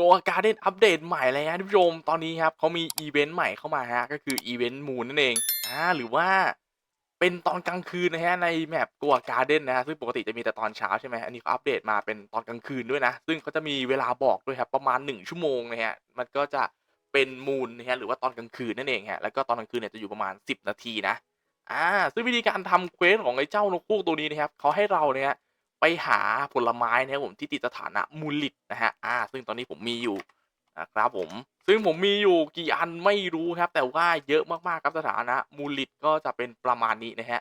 โกการ์เด้นอัปเดตใหม่เลยฮะท่านผู้ชมตอนนี้ครับเขามีอีเวนต์ใหม่เข้ามาฮะก็คืออีเวนต์มูนนั่นเองอ่าหรือว่าเป็นตอนกลางคืนนะฮะในแมปกัวการ์เด้นนะฮะซึ่งปกติจะมีแต่ตอนเช้าใช่ไหมอันนี้เขาอัปเดตมาเป็นตอนกลางคืนด้วยนะ ซึ่งเขาจะมีเวลาบอกด้วยครับประมาณ 1 ชั่วโมงนะฮะมันก็จะเป็นมูนนะฮะหรือว่าตอนกลางคืนนั่นเองฮะแล้วก็ตอนกลางคืนเนี่ยจะอยู่ประมาณ 10 นาทีนะอ่าซึ่งวิธีการทำเควสของไอ้เจ้านกฮูกตัวนี้นะครับเขาให้เราเนี่ย ไปหาผลไม้นะครับผมที่ติดสถานะมูลิตนะฮะอ่าซึ่งตอนนี้ผมมีอยู่นะครับผมซึ่งผมมีอยู่กี่อันไม่รู้ครับ แต่ว่าเยอะมากๆครับสถานะมูลิตก็จะเป็นประมาณนี้นะฮะ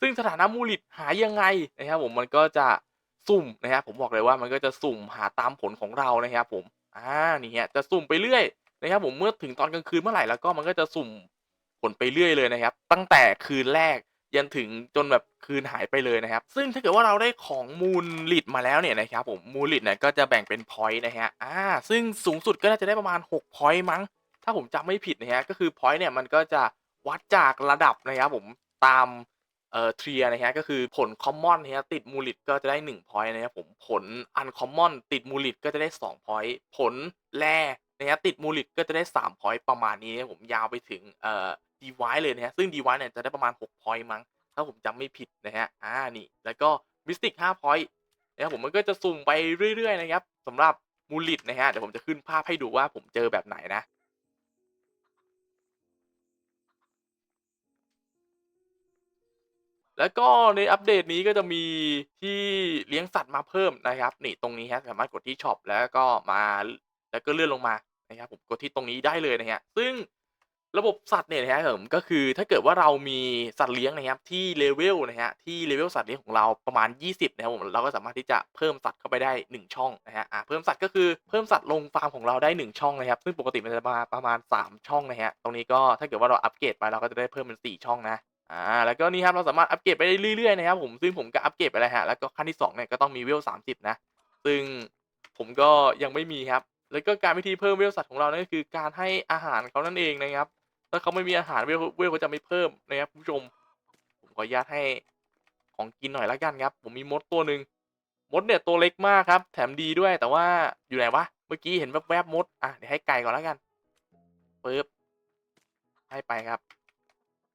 ซึ่งสถานะมูลิตหายังไงนะครับผมมันก็จะสุ่มนะครับผมบอกเลยว่ามันก็จะสุ่มหาตามผลของเรานะครับผมอ่านี่ฮะจะสุ่มไปเรื่อยนะครับผมเมื่อถึงตอนกลางคืนเมื่อไหร่แล้วก็มันก็จะสุ่มผลไปเรื่อยเลยนะครับ ตั้งแต่คืนแรก ยันถึงจนแบบคืนหายไปเลยนะครับ ซึ่งถ้าเกิดว่าเราได้ของมูลลิดมาแล้วเนี่ยนะครับผมมูลลิดเนี่ยก็จะแบ่งเป็นพอยต์นะฮะอ่าซึ่งสูงสุดก็น่าจะได้ประมาณ6พอยต์มั้ง ถ้าผมจำไม่ผิดนะฮะก็คือพอยต์เนี่ยมันก็จะวัดจากระดับนะครับผมตามเอ่อเทียนะฮะก็คือผลคอมมอนนะฮะติดมูลิดก็จะได้1พอยต์นะครับผมผลอันคอมมอนติดมูลิดก็จะได้2พอยต์ผลแร่นะฮะติดมูลิดก็จะได้3พอยต์ประมาณนี้นะผมยาวไปถึงเอ่อ ดีไวเลยนะฮะซึ่งดีไวเนี่ยจะได้ประมาณ6พอยต์มั้งถ้าผมจำไม่ผิดนะฮะอ่านี่แล้วก็มิสติก5 point นะครับผมมันก็จะสุ่มไปเรื่อย ๆ นะครับสำหรับมูลิตนะฮะเดี๋ยวผมจะขึ้นภาพให้ดูว่าผมเจอแบบไหนนะแล้วก็ในอัปเดตนี้ก็จะมีที่เลี้ยงสัตว์มาเพิ่มนะครับ นี่ตรงนี้ฮะสามารถกดที่ช็อปแล้วก็มาแล้วก็เลื่อนลงมานะครับผมกดที่ตรงนี้ได้เลยนะฮะซึ่ง ระบบสัตว์เนี่ยนะครับผมก็คือถ้าเกิดว่าเรามีสัตว์เลี้ยงนะครับที่เลเวลนะฮะที่เลเวลสัตว์เลี้ยงของเราประมาณ 20นะครับผมเราก็สามารถที่จะเพิ่มสัตว์เข้าไปได้ 1 ช่องนะฮะอ่าเพิ่มสัตว์ก็คือเพิ่มสัตว์ลงฟาร์มของเราได้ 1 ช่องนะครับ ซึ่งปกติมันจะมาประมาณ 3 ช่องนะฮะตรงนี้ก็ถ้าเกิดว่าเราอัปเกรดไปเราก็จะได้เพิ่มเป็น4ช่องนะอ่าแล้วก็นี่ครับเราสามารถอัปเกรดไปได้เรื่อยๆนะครับผมซึ่งผมก็อัปเกรดไปแล้วฮะแล้วก็ขั้นที่2เนี่ยก็ต้องมีเวล30 นะ ซึ่งผมก็ยังไม่มีครับแล้วก็การวิธีเพิ่มเวลสัตว์ของเรานั่นก็คือการให้อาหารเขานั่นเองนะครับ ถ้าเขาไม่มีอาหารเวลเวลเขาจะไม่เพิ่มนะครับผู้ชม ผมขออนุญาตให้ของกินหน่อยละกันครับ ผมมีมดตัวหนึ่งมดเนี่ยตัวเล็กมากครับ แถมดีด้วยแต่ว่าอยู่ไหนวะ เมื่อกี้เห็นแวบๆมด อะเดี๋ยวให้ไก่ก่อนแล้วกันปึ๊บให้ไปครับ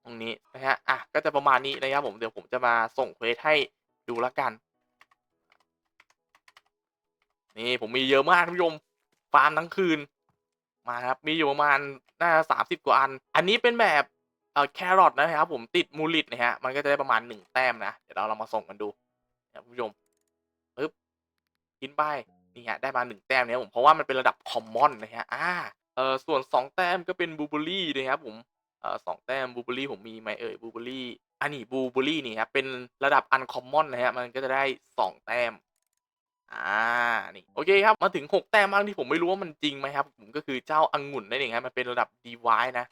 ตรงนี้นะฮะ อะก็จะประมาณนี้นะครับผมเดี๋ยวผมจะมาส่งเควสให้ดูแล้วกัน นี่ผมมีเยอะมากท่านผู้ชมฟาร์มทั้งคืน มาครับ มีอยู่ประมาณน่าสามสิบกว่าอัน อันนี้เป็นแบบเอ่อแครอทนะครับผมติดมูลิตนะฮะ มันก็จะได้ประมาณหนึ่งแต้มนะ เดี๋ยวเราลองมาส่งกันดูนะคุณผู้ชมปึ๊บกินไปนี่ฮะได้มาหนึ่งแต้มเนี่ยผมเพราะว่ามันเป็นระดับคอมมอนนะฮะอ่าเอ่อส่วนสองแต้มก็เป็นบูเบอรี่นะครับผมเอ่อสองแต้มบูเบอรี่ผมมีไหมเอ่ยบูเบอรี่อันนี้บูเบอรี่นี่ครับเป็นระดับอันคอมมอนนะฮะมันก็จะได้สองแต้ม อ่า นี่ โอเคครับ มาถึงหกแต้มบ้างที่ผมไม่รู้ว่ามันจริงไหมครับ ผมก็คือเจ้าอังุ่นนั่นเองครับมันเป็นระดับดีไวนะ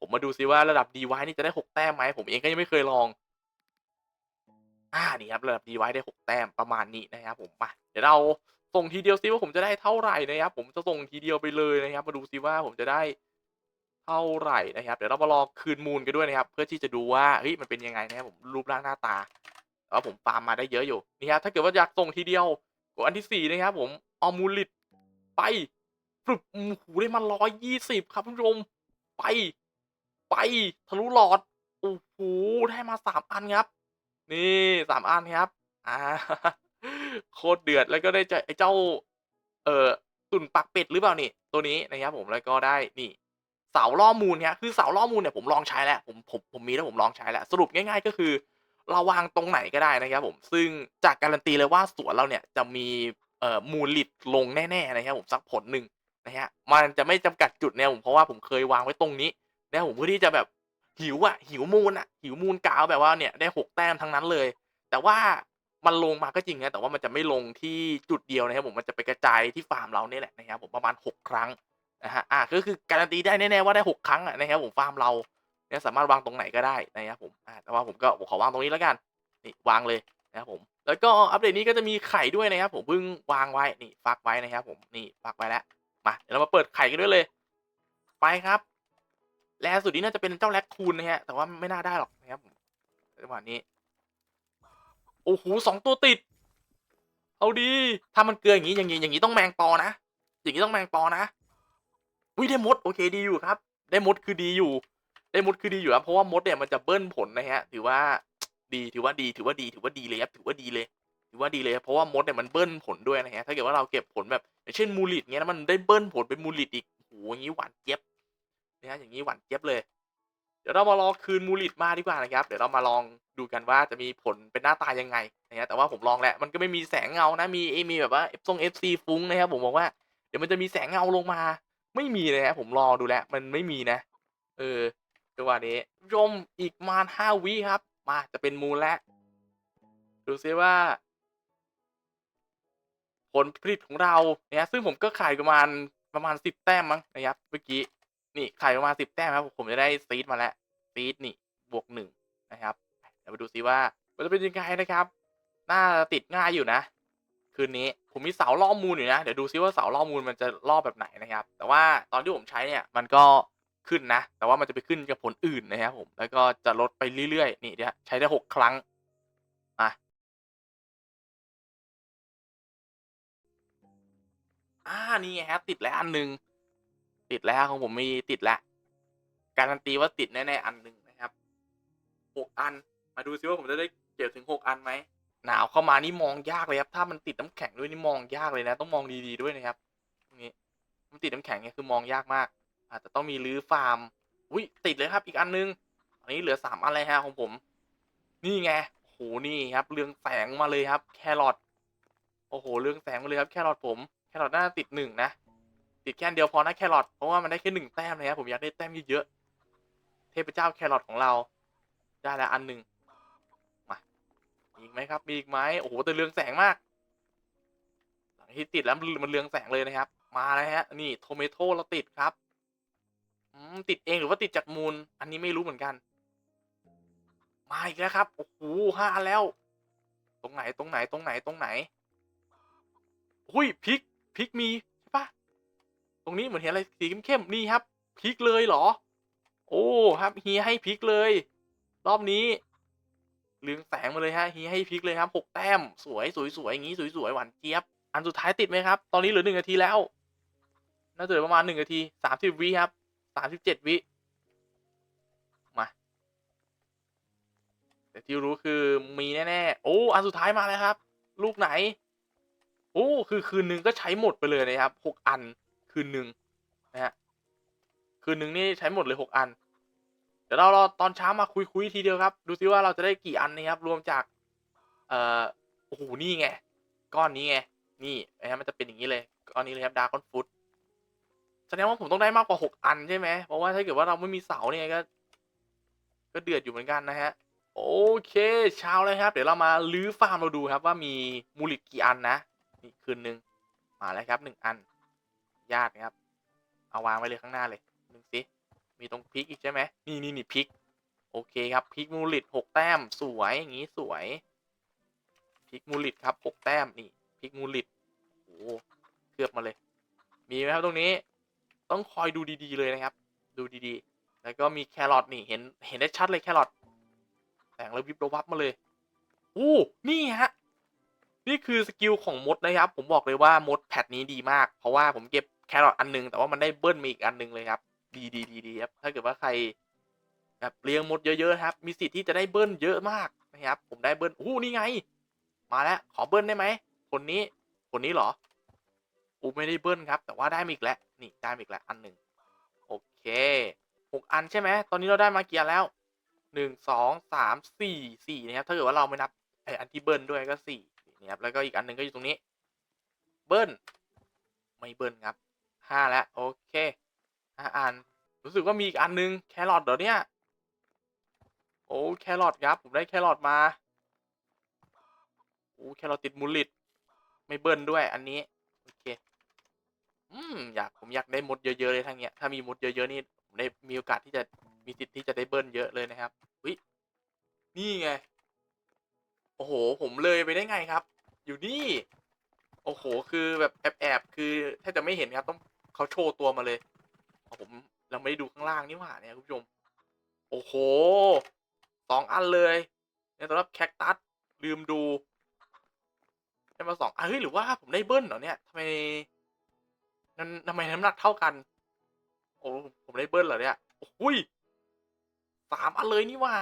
ผมมาดูซิว่าระดับดีไวนี่จะได้หกแต้มไหม ผมเองก็ยังไม่เคยลอง อ่า นี่ครับ ระดับดีไวได้หกแต้มประมาณนี้นะครับผมมาเดี๋ยวเราส่งทีเดียวซิว่าผมจะได้เท่าไหร่นะครับ ผมจะส่งทีเดียวไปเลยนะครับ มาดูซิว่าผมจะได้เท่าไหร่นะครับ เดี๋ยวเรามารอคืนมูลกันด้วยนะครับ เพื่อที่จะดูว่าเฮ้ยมันเป็นยังไงนะครับผมรูปร่างหน้าตาแต่ว่าผมฟาร์มมาได้เยอะอยู่นี่ครับถ้าเกิดว่าอยากส่งทีเดียว กดอันที่สี่นะครับผมเอมูลิตไปปรึบโอ้โหได้มาร้อยยี่สิบครับผู้ชมไป ไปทะลุหลอดโอ้โหได้มาสามอันครับ นี่สามอันครับอ่าโคตรเดือดแล้วก็ได้เจอไอ้เจ้า เอ่อตุ่นปักเป็ดหรือเปล่านี่ ตัวนี้นะครับผมแล้วก็ได้นี่เสาล่อมูลเนี่ยคือเสาล่อมูลเนี่ยผมลองใช้แล้วผมผมผมมีแล้วผมลองใช้แล้วสรุปง่าย ๆ ก็คือ เราวางตรงไหนก็ได้นะครับผม ซึ่งจากการันตีเลยว่าสวนเราเนี่ยจะมีเอ่อมูลลิดลงแน่ๆนะครับผมสักผลหนึ่งนะฮะมันจะไม่จำกัดจุดเนี่ยผมเพราะว่าผมเคยวางไว้ตรงนี้นะผมเพื่อที่จะแบบหิวอะหิวมูลอะหิวมูลกาวแบบว่าเนี่ยได้หกแต้มทั้งนั้นเลย แต่ว่ามันลงมาก็จริงนะแต่ว่ามันจะไม่ลงที่จุดเดียวนะครับผมมันจะไปกระจายที่ฟาร์มเราเนี่ยแหละนะครับผมประมาณหกครั้งนะฮะอะก็คือการันตีได้แน่ๆว่าได้หกครั้งอะนะครับผมฟาร์มเรา เนี่ยสามารถวางตรงไหนก็ได้นะครับผมแต่ว่าผมก็ขอวางตรงนี้แล้วกันนี่วางเลยนะครับผมแล้วก็อัปเดตนี้ก็จะมีไข่ด้วยนะครับผมเพิ่งวางไว้นี่ฟักไว้นะครับผมนี่ฟักไว้แล้วมาเดี๋ยวเรามาเปิดไข่กันด้วยเลย ไปครับ แลสุดนี้น่าจะเป็นเจ้าแร็คคูนนะฮะแต่ว่าไม่น่าได้หรอกนะครับผมจังหวะนี้โอ้โหสองตัวติด เอาดี ถ้ามันเกลืออย่างนี้อย่างนี้อย่างนี้ต้องแมงปอนะ อย่างนี้ต้องแมงปอนะอุ้ยได้มด โอเคดีอยู่ครับ ได้มดคือดีอยู่ ได้มดคือดีอยู่ครับเพราะว่ามดเนี่ยมันจะเบิ้ลผลนะฮะ ถือว่าดีถือว่าดีถือว่าดีถือว่าดีเลยครับถือว่าดีเลยถือว่าดีเลยเพราะว่ามดเนี่ยมันเบิ้ลผลด้วยนะฮะถ้าเกิดว่าเราเก็บผลแบบอย่างเช่นมูลิตเงี้ยแล้วมันได้เบิ้ลผลเป็นมูลิตอีกโอ้โหอย่างนี้หวานเจี๊ยบนะฮะอย่างนี้หวานเจี๊ยบเลยเดี๋ยวเรามารอคืนมูลิตมาดีกว่านะครับเดี๋ยวเรามาลองดูกันว่าจะมีผลเป็นหน้าตายังไงนะฮะแต่ว่าผมลองแล้วมันก็ไม่มีแสงเงานะมีเอมีแบบว่าเอฟซงเอฟซีฟุ้งนะครับผมบอกว่าเดี๋ยวมันจะมีแสงเงาลงมา ไม่มีเลยฮะผมรอดูแล้วมันไม่มีนะ เออ จังหวะนี้ผู้ชมอีกมาห้าวิครับ มาจะเป็นมูลแล้ว ดูซิว่า ผลผลิตของเราเนี่ยซึ่งผมก็ขายประมาณประมาณสิบแต้มมั้งนะครับเมื่อกี้นี่ขายประมาณสิบแต้มครับ ผมจะได้ซีดมาแล้วซีดนี่บวกหนึ่งนะครับเดี๋ยวมาดูซิว่ามันจะเป็นยังไงนะครับน่าติดง่ายอยู่นะ คืนนี้ผมมีเสาล่อมูลอยู่นะ เดี๋ยวดูซิว่าเสาล่อมูลมันจะล่อแบบไหนนะครับ แต่ว่าตอนที่ผมใช้เนี่ยมันก็ ขึ้นนะ แต่ว่ามันจะไปขึ้นกับผลอื่นนะครับผม แล้วก็จะลดไปเรื่อยๆ นี่เนี่ยใช้ได้หกครั้ง อะ อ่า นี่ไงครับติดแล้วอันหนึ่ง ติดแล้วของผมมีติดแล้ว การันตีว่าติดแน่ๆอันหนึ่งนะครับหกอัน มาดูซิว่าผมจะได้เก็บถึงหกอันไหม หนาวเข้ามานี่มองยากเลยครับ ถ้ามันติดน้ำแข็งด้วยนี่มองยากเลยนะ ต้องมองดีๆด้วยนะครับตรงนี้มันติดน้ำแข็งเนี่ยคือมองยากมาก อาจจะต้องมีรื้อฟาร์มอุ้ยติดเลยครับอีกอันนึงอันนี้เหลือสามอันเลยฮะของผม นี่ไงโหนี่ครับเรืองแสงมาเลยครับ แครอทโอ้โหเรืองแสงมาเลยครับแครอทผมแครอทน่าติดหนึ่งนะติดแค่เดียวพอนะแครอทเพราะว่ามันได้แค่หนึ่งแต้มนะครับผมอยากได้แต้มเยอะๆเทพเจ้าแครอทของเรา ได้แล้วอันหนึ่งมาอีกไหมครับ มีอีกไหมโอ้โหแต่เรืองแสงมากหลังที่ติดแล้วมันเรืองแสงเลยนะครับ มาแล้วฮะนี่โทเมโตเราติดครับ ติดเองหรือว่าติดจากมูล อันนี้ไม่รู้เหมือนกัน มาอีกแล้วครับ โอ้โหห้าแล้ว ตรงไหนตรงไหนตรงไหนตรงไหน หุ้ยพริกพริกมีใช่ปะตรงนี้เหมือนเห็นอะไรสีเข้มๆนี่ครับพริกเลยเหรอ โอ้ครับเฮียให้พริกเลย รอบนี้เรืองแสงมาเลยฮะเฮียให้พริกเลยครับหกแต้มสวยสวยสวยอย่างนี้สวยสวยหวานเจี๊ยบ อันสุดท้ายติดไหมครับ ตอนนี้เหลือหนึ่งนาทีแล้ว น่าจะเหลือประมาณหนึ่งนาทีสามสิบวิครับ สามสิบเจ็ดวิ มา แต่ที่รู้คือมีแน่ๆ โอ้ อันสุดท้ายมาแล้วครับ ลูกไหน โอ้ คือคืนหนึ่งก็ใช้หมดไปเลยนะครับหกอันคืนหนึ่งนะฮะ คืนหนึ่งนี่ใช้หมดเลยหกอัน เดี๋ยวเรารอตอนเช้ามาคุยคุยทีเดียวครับ ดูซิว่าเราจะได้กี่อันนะครับ รวมจาก เอ่อ โอ้โห นี่ไง ก้อนนี้ไง นี่นะฮะมันจะเป็นอย่างนี้เลย ก้อนนี้เลยครับดาร์คอนฟุต ดงว่าผมต้องได้มากกว่าหกอันใช่ไหมเพราะว่าถ้าเกิดว่าเราไม่มีเสาเนี่ยก็ ก็เดือดอยู่เหมือนกันนะฮะ โอเคเช้าเลยครับ เดี๋ยวเรามาลื้อฟาร์มเราดูครับว่ามีมูลิตกี่อันนะนี่คืนหนึ่งมาแล้วครับหนึ่งอัน ญาตินะครับ เอาวางไว้เลยข้างหน้าเลยหนึ่งสิมีตรงพริกอีกใช่ไหมนี่นี่นี่พริก โอเคครับพริกมูลิตหกแต้มสวยอย่างนี้สวยพริกมูลิตครับหกแต้มนี่พริกมูลิตโอ้เคลือบมาเลย มีไหมครับตรงนี้ ต้องคอยดูดีๆเลยนะครับ ดูดีๆ แล้วก็มีแครอทนี่เห็นเห็นได้ชัดเลยแครอทแสงระวิบระวับมาเลยอู้นี่ฮะนี่คือสกิลของมดนะครับ ผมบอกเลยว่ามดแพทนี้ดีมาก เพราะว่าผมเก็บแครอทอันหนึง แต่ว่ามันได้เบิ้ลมาอีกอันหนึงเลยครับ ดีดีดีดีครับ ถ้าเกิดว่าใครแบบเลี้ยงมดเยอะๆครับ มีสิทธิ์ที่จะได้เบิ้ลเยอะมากนะครับ ผมได้เบิ้ลอู้นี่ไง มาแล้ว ขอเบิ้ลได้ไหม คนนี้ คนนี้เหรออูไม่ได้เบิ้ลครับ แต่ว่าได้มาอีกแล้ว นี่ได้อีกแล้วอันหนึ่งโอเคหกอันใช่ไหมตอนนี้เราได้มาเกี่อันแล้วหนึ่งสองสามสี่สี่นะครับถ้าเกิดว่าเราไม่นับไออันที่เบิ้ลด้วยก็สี่นี่ครับแล้วก็อีกอันหนึ่งก็อยู่ตรงนี้ เบิ้ลไม่เบิ้ลครับห้าแล้วโอเคห้าอัน รู้สึกว่ามีอีกอันหนึงแครอทเดี๋ยวนี้โอ้แครอทครับผมได้แครอทมาโอ้แครอทติดมูลิตไม่เบิ้ลด้วยอันนี้ โอเค อืมอยากผมอยากได้มดเยอะๆเลยทั้งเนี้ย ถ้ามีมดเยอะๆนี่ผมได้มีโอกาสที่จะมีสิทธิ์ที่จะได้เบิ้ลเยอะเลยนะครับวินี่ไง โอ้โห ผมเลยไปได้ไงครับ อยู่นี่ โอ้โห คือแบบแอบๆคือแทบจะไม่เห็นครับ ต้องเขาโชว์ตัวมาเลยอ๋อผมเราไม่ได้ดูข้างล่างนี่หว่าเนี่ยคุณผู้ชม โอ้โหสองอันเลยเนี่ยสำหรับแคคตัสลืมดูได้มาสองอะเฮ้ยหรือว่าผมได้เบิ้ลเหรอเนี่ยทำไม นั้นทำไมน้ำหนักเท่ากัน โอ้ผมได้เบิ้ลเหรอเนี่ยโอ้ยสามอันเลยนี่ว่า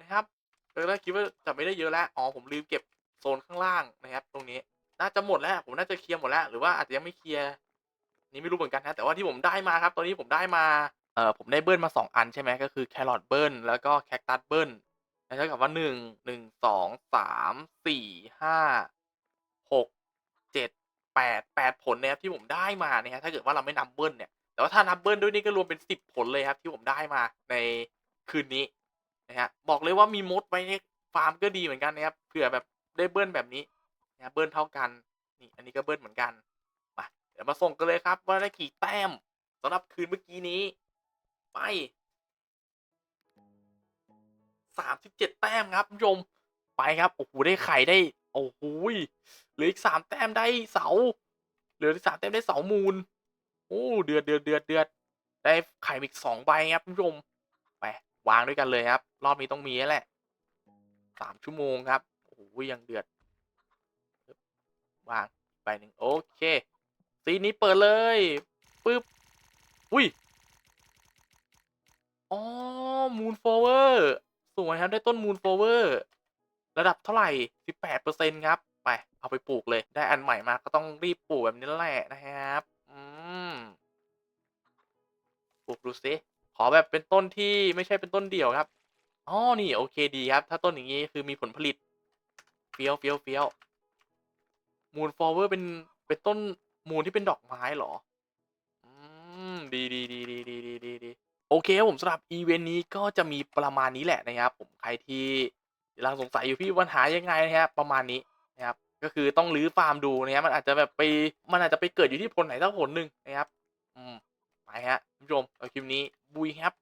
นะครับเออแล้วคิดว่าจะไม่ได้เยอะแล้วอ๋อผมลืมเก็บโซนข้างล่างนะครับ ตรงนี้น่าจะหมดแล้วผมน่าจะเคลียร์หมดแล้ว หรือว่าอาจจะยังไม่เคลียร์นี่ไม่รู้เหมือนกันนะแต่ว่าที่ผมได้มาครับ ตอนนี้ผมได้มาเออผมได้เบิ้ลมาสองอันใช่ไหมก็คือแครอทเบิ้ลแล้วก็แคคตัสเบิ้ลเท่ากับว่าหนึ่งหนึ่งสองสามสี่ห้าหก แปดแปดผลนะครับที่ผมได้มาเนี่ยฮะถ้าเกิดว่าเราไม่นับเบิ้ลเนี่ยแต่ว่าถ้านับเบิ้ลด้วยนี่ก็รวมเป็นสิบผลเลยครับ ที่ผมได้มาในคืนนี้นะฮะบอกเลยว่ามีมดไว้ในฟาร์มก็ดีเหมือนกันนะครับเผื่อแบบได้เบิ้ลแบบนี้นะเบิ้ลเท่ากันนี่อันนี้ก็เบิ้ลเหมือนกันมาเดี๋ยวมาส่งกันเลยครับ ว่าได้กี่แต้มสำหรับคืนเมื่อกี้นี้ ไปสามสิบเจ็ดแต้มครับผู้ชมไปครับโอ้โหได้ไข่ได้ โอ้โห เหลืออีกสามแต้มได้เสา เหลืออีกสามแต้มได้เสามูล โอ้เดือดเดือดเดือดเดือดได้ไข่มาอีกสองใบครับคุณผู้ชมไปวางด้วยกันเลยครับ รอบนี้ต้องมีแล้วแหละสามชั่วโมงครับโอ้โหยังเดือดวางใบหนึ่งโอเคซีนนี้เปิดเลยปึ๊บอุ้ยอ๋อมูนโฟเวอร์สวยครับได้ต้นมูนโฟเวอร์ระดับเท่าไหร่สิบแปดเปอร์เซ็นครับ ไป เอาไปปลูกเลย ได้อันใหม่มาก็ต้องรีบปลูกแบบนี้แหละนะครับ อืม ปลูกดูซิ ขอแบบเป็นต้นที่ไม่ใช่เป็นต้นเดี่ยวครับ อ๋อ นี่โอเคดีครับ ถ้าต้นอย่างนี้คือมีผลผลิต เฟี้ยวเฟี้ยวเฟี้ยวมูนฟอร์เวอร์เป็นเป็นต้นมูนที่เป็นดอกไม้เหรอ อืม ดีดีดีดีดีดีดีดีโอเคครับผมสำหรับอีเวนต์นี้ก็จะมีประมาณนี้แหละนะครับ ผมใครที่กำลังสงสัยอยู่พี่ปัญหายังไงนะครับประมาณนี้ ก็คือต้องรื้อฟาร์มดูนะครับมันอาจจะแบบไปมันอาจจะไปเกิดอยู่ที่ผลไหนสักผลหนึ่งนะครับ อืมไปฮะคุณผู้ชมเอาคลิปนี้บุยครับ